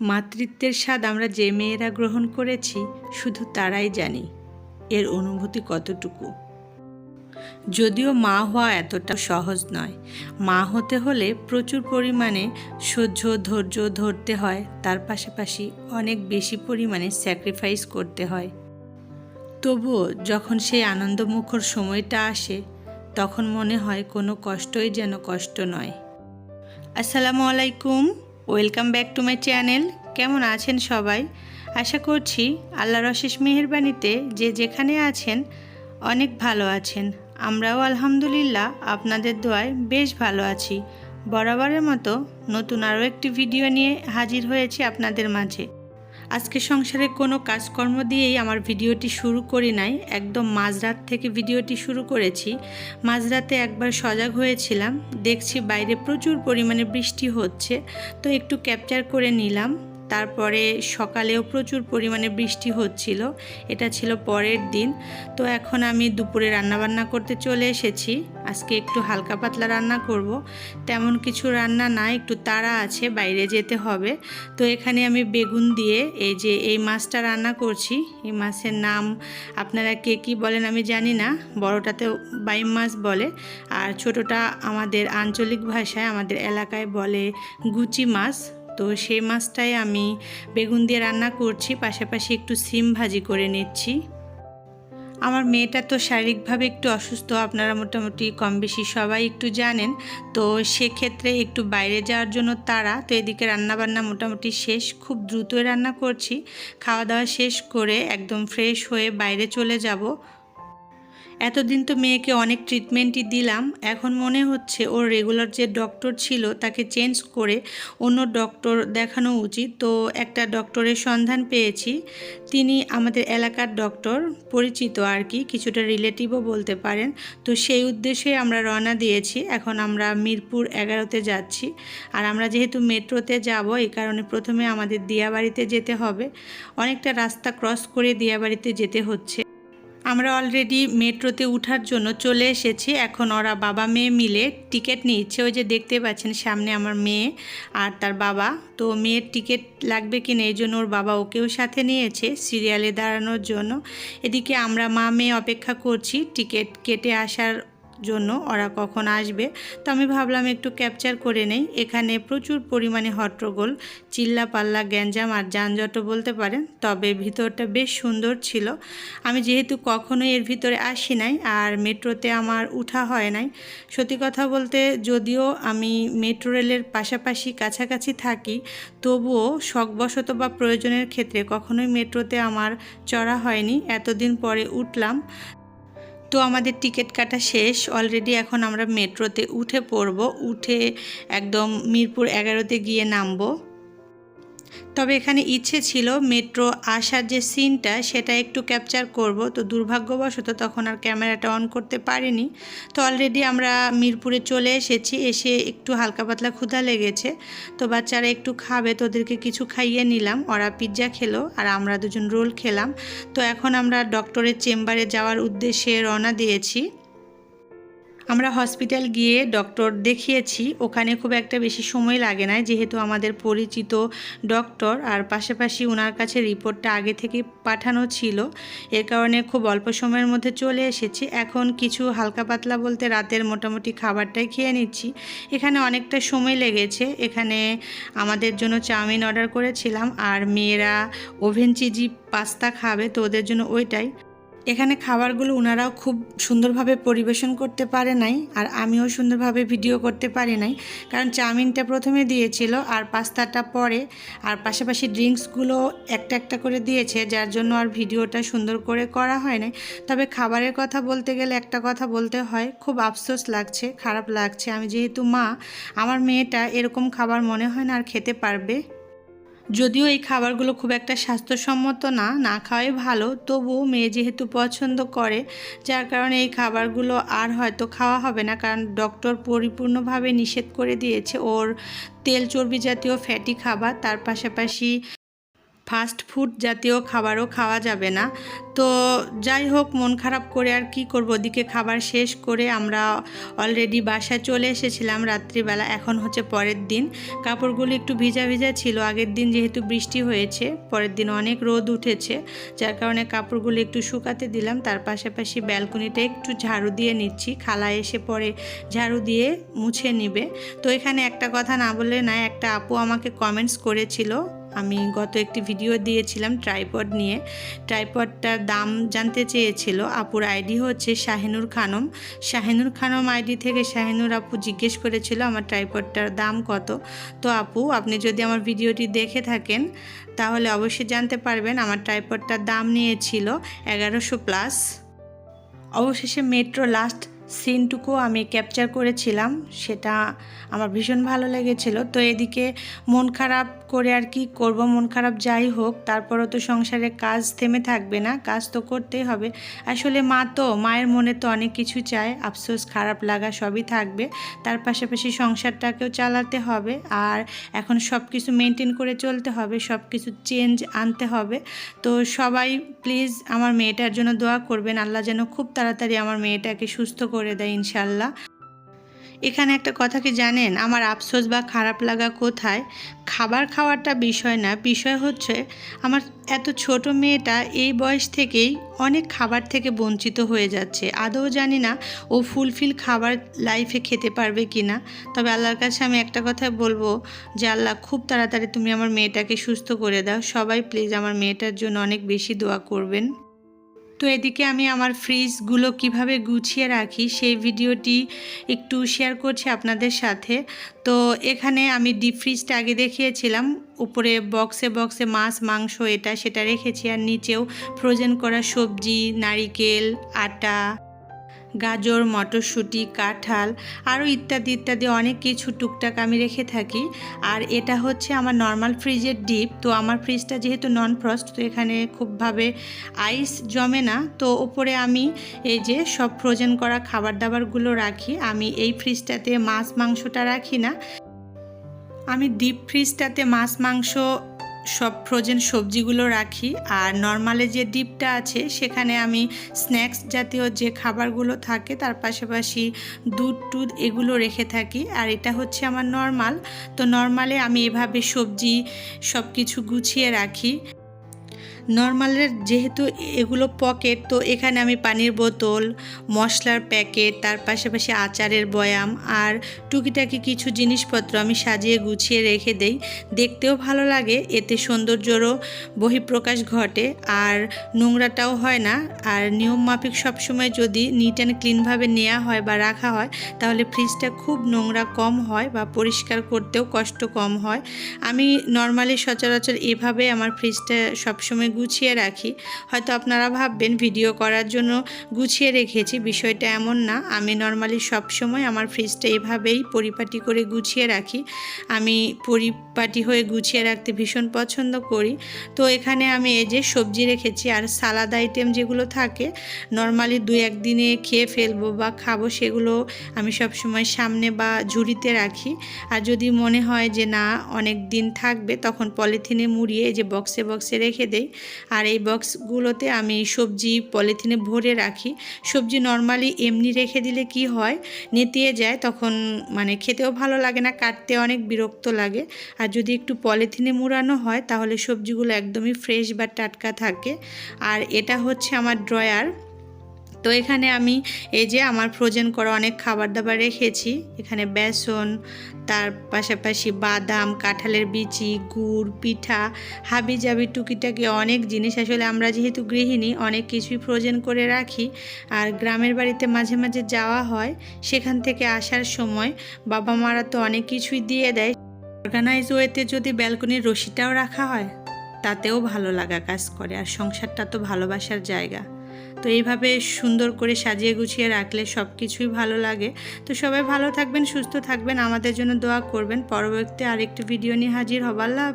মাতৃত্বের স্বাদ আমরা যে মেয়েরা গ্রহণ করেছি, শুধু তারাই জানি। এর অনুভূতি কতটুকু? যদিও মা হওয়া এতটা সহজ নয়। মা হতে হলে প্রচুর পরিমাণে সহ্য, ধৈর্য ধরতে হয়। তার পাশাপাশি অনেক বেশি পরিমাণে স্যাক্রিফাইস করতে হয়। তবুও যখন সেই আনন্দমুখর সময়টা আসে, তখন মনে হয় কোনো কষ্টই যেন কষ্ট নয়। আসসালামু আলাইকুম। Welcome back to my channel. কেমন আছেন সবাই? আশা করছি আল্লাহর অশেষ মেহেরবানিতে যে যেখানে আছেন, অনেক ভালো আছেন। আমরাও আলহামদুলিল্লাহ আপনাদের দোয়ায় বেশ ভালো আছি। বরাবরের মতো নতুন আরও একটি ভিডিও নিয়ে হাজির হয়েছি আপনাদের মাঝে। আজকে সংসারে কোনো কাজকর্ম দিয়েই আমার ভিডিওটি শুরু করি নাই, একদম মাঝরাত থেকে ভিডিওটি শুরু করেছি। মাঝরাতে একবার সজাগ হয়েছিলাম, দেখছি বাইরে প্রচুর পরিমাণে বৃষ্টি হচ্ছে, তো একটু ক্যাপচার করে নিলাম। তারপরে সকালেও প্রচুর পরিমাণে বৃষ্টি হচ্ছিল। এটা ছিল পরের দিন। তো এখন আমি দুপুরে রান্নাবান্না করতে চলে এসেছি। আজকে একটু হালকা পাতলা রান্না করব। তেমন কিছু রান্না না, একটু তাড়া আছে, বাইরে যেতে হবে। তো এখানে আমি বেগুন দিয়ে এই যে এই মাছটা রান্না করছি। এই মাছের নাম আপনারা কে কী বলেন আমি জানি না। বড়টাতে বাইম মাছ বলে। আর ছোটটা আমাদের আঞ্চলিক ভাষায়, আমাদের এলাকায় বলে গুচি মাছ। তো সেই মাছটাই আমি বেগুন দিয়ে রান্না করছি, পাশাপাশি একটু সিম ভাজি করে নিচ্ছি। আমার মেয়েটা তো শারীরিকভাবে একটু অসুস্থ, আপনারা মোটামুটি কম বেশি সবাই একটু জানেন। তো সেক্ষেত্রে একটু বাইরে যাওয়ার জন্য তারা তো এদিকে রান্নাবান্না মোটামুটি শেষ, খুব দ্রুতই রান্না করছি। খাওয়া দাওয়া শেষ করে একদম ফ্রেশ হয়ে বাইরে চলে যাব। এতদিন তো মেয়েকে অনেক ট্রিটমেন্টই দিলাম, এখন মনে হচ্ছে ওর রেগুলার যে ডক্টর ছিল তাকে চেঞ্জ করে অন্য ডক্টর দেখানো উচিত। তো একটা ডক্টরের সন্ধান পেয়েছি, তিনি আমাদের এলাকার ডক্টর পরিচিত আর কি, কিছুটা রিলেটিভও বলতে পারেন। তো সেই উদ্দেশ্যে আমরা রওনা দিয়েছি, এখন আমরা মিরপুর এগারোতে যাচ্ছি। আর আমরা যেহেতু মেট্রোতে যাব এই কারণে প্রথমে আমাদের দিয়াবাড়িতে যেতে হবে। অনেকটা রাস্তা ক্রস করে দিয়াবাড়িতে যেতে হচ্ছে। আমরা অলরেডি মেট্রোতে উঠার জন্য চলে এসেছি। এখন ওরা বাবা মেয়ে মিলে টিকিট নিচ্ছে। ওই যে দেখতে পাচ্ছেন সামনে আমার মেয়ে আর তার বাবা। তো মেয়ের টিকিট লাগবে কি না এই জন্য ওর বাবা ওকেও সাথে নিয়েছে সিরিয়ালে দাঁড়ানোর জন্য। এদিকে আমরা মা মেয়ে অপেক্ষা করছি। টিকিট কেটে আসার জন্য ওরা কখন আসবে? তো আমি ভাবলাম একটু ক্যাপচার করে নেই। এখানে প্রচুর পরিমাণে হট্টগোল চিল্লা পাল্লা গ্যাঞ্জাম আর যানজটও বলতে পারেন, তবে ভিতরটা বেশ সুন্দর ছিল। আমি যেহেতু কখনো এর ভিতরে আসি নাই আর মেট্রোতে আমার উঠা হয় নাই, সত্যি কথা বলতে যদিও আমি মেট্রো রেলের পাশাপাশি কাছাকাছি থাকি, তবুও শখবশত বা প্রয়োজনের ক্ষেত্রে কখনোই মেট্রোতে আমার চড়া হয়নি। এতদিন পরে উঠলাম। তো আমাদের টিকিট কাটা শেষ। অলরেডি এখন আমরা মেট্রোতে উঠে পড়ব। উঠে একদম মিরপুর এগারোতে গিয়ে নামবো। তবে এখানে ইচ্ছে ছিল মেট্রো আসার যে সিনটা, সেটা একটু ক্যাপচার করব। তো দুর্ভাগ্যবশত তখন আর ক্যামেরাটা অন করতে পারিনি। তো অলরেডি আমরা মিরপুরে চলে এসেছি, এসে একটু হালকা পাতলা ক্ষুধা লেগেছে। তো বাচ্চারা একটু খাবে, তো ওদেরকে কিছু খাইয়ে নিলাম। ওরা পিৎজা খেলো আর আমরা দুজন রোল খেলাম। তো এখন আমরা ডক্টরের চেম্বারে যাওয়ার উদ্দেশ্যে রওনা দিয়েছি। আমরা হসপিটাল গিয়ে ডক্টর দেখিয়েছি। ওখানে খুব একটা বেশি সময় লাগে না যেহেতু আমাদের পরিচিত ডক্টর আর পাশাপাশি ওনার কাছে রিপোর্টটা আগে থেকে পাঠানো ছিল। এর কারণে খুব অল্প সময়ের মধ্যে চলে এসেছি। এখন কিছু হালকা পাতলা বলতে রাতের মোটামুটি খাবারটাই খেয়ে নিচ্ছি। এখানে অনেকটা সময় লেগেছে। এখানে আমাদের জন্য চাউমিন অর্ডার করেছিলাম আর মেয়েরা ওভেন চিজি পাস্তা খাবে, তো ওদের জন্য ওইটাই। এখানে খাবারগুলো ওনারাও খুব সুন্দরভাবে পরিবেশন করতে পারে নাই, আর আমিও সুন্দরভাবে ভিডিও করতে পারি নাই। কারণ চাউমিনটা প্রথমে দিয়েছিল, আর পাস্তাটা পরে, আর পাশাপাশি ড্রিঙ্কসগুলো একটা একটা করে দিয়েছে, যার জন্য আর ভিডিওটা সুন্দর করে করা হয় নাই। তবে খাবারের কথা বলতে গেলে একটা কথা বলতে হয়, খুব আফসোস লাগছে, খারাপ লাগছে। আমি যেহেতু মা, আমার মেয়েটা এরকম খাবার মনে হয় না আর খেতে পারবে। যদিও এই খাবারগুলো খুব একটা স্বাস্থ্যসম্মত না না খাওয়াই ভালো, তবুও মেয়ে যেহেতু পছন্দ করে, যার কারণে এই খাবারগুলো আর হয়তো খাওয়া হবে না, কারণ ডক্টর পরিপূর্ণভাবে নিষেধ করে দিয়েছে ওর তেল চর্বি জাতীয় ফ্যাটি খাবার, তার পাশাপাশি ফাস্ট ফুড জাতীয় খাবারও খাওয়া যাবে না। তো যাই হোক, মন খারাপ করে আর কি করব? ওদিকে খাবার শেষ করে আমরা অলরেডি বাসায় চলে এসেছিলাম রাত্রিবেলা। এখন হচ্ছে পরের দিন। কাপড়গুলো একটু ভিজা ভিজা ছিল। আগের দিন যেহেতু বৃষ্টি হয়েছে, পরের দিন অনেক রোদ উঠেছে, যার কারণে কাপড়গুলো একটু শুকাতে দিলাম। তার পাশাপাশি ব্যালকনিটা একটু ঝাড়ু দিয়ে নিচ্ছি। খালা এসে পরে ঝাড়ু দিয়ে মুছে নিবে। তো এখানে একটা কথা না বলে না একটা আপু আমাকে কমেন্টস করেছিল। আমি গত একটি ভিডিও দিয়েছিলাম ট্রাইপড নিয়ে। ট্রাইপডটার দাম জানতে চেয়েছিল। আপুর আইডি হচ্ছে শাহিনুর খানম। শাহিনুর খানম আইডি থেকে শাহিনুর আপু জিজ্ঞেস করেছিল আমার ট্রাইপডটার দাম কত। তো আপু, আপনি যদি আমার ভিডিওটি দেখে থাকেন, তাহলে অবশ্যই জানতে পারবেন আমার ট্রাইপডটার দাম নিয়েছিল এগারোশো প্লাস। অবশেষে মেট্রো লাস্ট সিনটুকু আমি ক্যাপচার করেছিলাম, সেটা আমার ভীষণ ভালো লেগেছিল। তো এদিকে মন খারাপ করে আর কি করব, মন খারাপ যাই হোক, তারপরও তো সংসারে কাজ থেমে থাকবে না, কাজ তো করতেই হবে। আসলে মা তো, মায়ের মনে তো অনেক কিছু চায়, আফসোস, খারাপ লাগা সবই থাকবে। তার পাশাপাশি সংসারটাকেও চালাতে হবে, আর এখন সব কিছু মেনটেন করে চলতে হবে সব কিছু চেঞ্জ আনতে হবে। তো সবাই প্লিজ আমার মেয়েটার জন্য দোয়া করবেন, আল্লাহ যেন খুব তাড়াতাড়ি আমার মেয়েটাকে সুস্থ করে দেয় ইনশাল্লাহ। এখানে একটা কথা কি জানেন? আমার আফসোস বা খারাপ লাগা কোথায়? খাবার খাওয়াটা বিষয় না, বিষয় হচ্ছে আমার এত ছোট মেয়েটা এই বয়স থেকেই অনেক খাবার থেকে বঞ্চিত হয়ে যাচ্ছে। আদৌ জানি না ও ফুলফিল খাবার লাইফে খেতে পারবে কি না তবে আল্লাহর কাছে আমি একটা কথা বলব যে, আল্লাহ, খুব তাড়াতাড়ি তুমি আমার মেয়েটাকে সুস্থ করে দাও। সবাই প্লিজ আমার মেয়েটার জন্য অনেক বেশি দোয়া করবেন। তো এদিকে আমি আমার ফ্রিজগুলো কীভাবে গুছিয়ে রাখি সেই ভিডিওটি একটু শেয়ার করছি আপনাদের সাথে। তো এখানে আমি ডিপ ফ্রিজটা আগে দেখিয়েছিলাম, উপরে বক্সে বক্সে মাছ, মাংস এটা, সেটা রেখেছি। আর নিচেও ফ্রোজেন করা সবজি, নারিকেল, আটা। গাজর, মটরশুঁটি, কাঁঠাল আরও ইত্যাদি ইত্যাদি অনেক কিছু টুকটাক আমি রেখে থাকি। আর এটা হচ্ছে আমার নর্মাল ফ্রিজের ডিপ তো আমার ফ্রিজটা যেহেতু নন ফ্রস্ট তো এখানে খুবভাবে আইস জমে না। তো ওপরে আমি এই যে সব ফ্রোজেন করা খাবার দাবারগুলো রাখি। আমি এই ফ্রিজটাতে মাছ, মাংসটা রাখি না। আমি ডিপ ফ্রিজটাতে মাছ, মাংস সব ফ্রোজেন সবজিগুলো রাখি। আর নর্মালে যে ডিপটা আছে, সেখানে আমি স্ন্যাক্স জাতীয় যে খাবারগুলো থাকে, তার পাশাপাশি দুধ টুধ এগুলো রেখে থাকি। আর এটা হচ্ছে আমার নর্মাল তো নর্মালে আমি এভাবে সবজি সব কিছু গুছিয়ে রাখি। নর্মালের যেহেতু এগুলো পকেট তো এখানে আমি পানির বোতল, মশলার প্যাকেট তার পাশাপাশি আচারের বয়াম আর টুকিটাকি কিছু জিনিসপত্র আমি সাজিয়ে গুছিয়ে রেখে দেই। দেখতেও ভালো লাগে, এতে সৌন্দর্যরও বহিঃপ্রকাশ ঘটে আর নোংরাটাও হয় না। আর নিয়ম মাফিক সবসময় যদি নিট অ্যান্ড ক্লিনভাবে নেওয়া হয় বা রাখা হয়, তাহলে ফ্রিজটা খুব নোংরা কম হয় বা পরিষ্কার করতেও কষ্ট কম হয়। আমি নর্মালি সচরাচর এভাবে আমার ফ্রিজটা সবসময় গুছিয়ে রাখি। হয়তো আপনারা ভাববেন, ভিডিও করার জন্য গুছিয়ে রেখেছি, বিষয়টা এমন না। আমি নর্মালি সবসময় আমার ফ্রিজটা এভাবেই পরিপাটি করে গুছিয়ে রাখি। আমি পরিপাটি হয়ে গুছিয়ে রাখতে ভীষণ পছন্দ করি। তো এখানে আমি এই যে সবজি রেখেছি আর সালাদ আইটেম যেগুলো থাকে নর্মালি দু একদিনে খেয়ে ফেলব বা খাব, সেগুলো আমি সবসময় সামনে বা ঝুড়িতে রাখি। আর যদি মনে হয় যে না, অনেক দিন থাকবে, তখন পলিথিনে মুড়িয়ে যে বক্সে বক্সে রেখে দেই। আর এই বক্সগুলোতে আমি সবজি, পলিথিনে ভরে রাখি। সবজি নর্মালি এমনি রেখে দিলে কি হয়? নেতিয়ে যায়, তখন মানে খেতেও ভালো লাগে না, কাটতে অনেক বিরক্ত লাগে। আর যদি একটু পলিথিনে মুড়ানো হয়, তাহলে সবজিগুলো একদমই ফ্রেশ বা টাটকা থাকে। আর এটা হচ্ছে আমার ড্রয়ার তো এখানে আমি এই যে আমার ফ্রোজেন করা অনেক খাবার দাবার রেখেছি। এখানে বেসন, তার পাশাপাশি বাদাম, কাঁঠালের বিচি, গুড়, পিঠা হাবি জাবি টুকিটাকি অনেক জিনিস। আসলে আমরা যেহেতু গৃহিণী, অনেক কিছুই ফ্রোজেন করে রাখি। আর গ্রামের বাড়িতে মাঝে মাঝে যাওয়া হয়, সেখান থেকে আসার সময় বাবা মারা তো অনেক কিছুই দিয়ে দেয়। অর্গানাইজ ওয়েতে যদি ব্যালকনির রশিটাও রাখা হয়, তাতেও ভালো লাগা কাজ করে। আর সংসারটা তো ভালোবাসার জায়গা। তো এইভাবে সুন্দর করে সাজিয়ে গুছিয়ে রাখলে সব কিছুই ভালো লাগে। তো সবাই ভালো থাকবেন, সুস্থ থাকবেন। আমাদের জন্য দোয়া করবেন। পরবর্তী আরেকটি ভিডিও নিয়ে হাজির হব। আল্লাহ হাফেজ।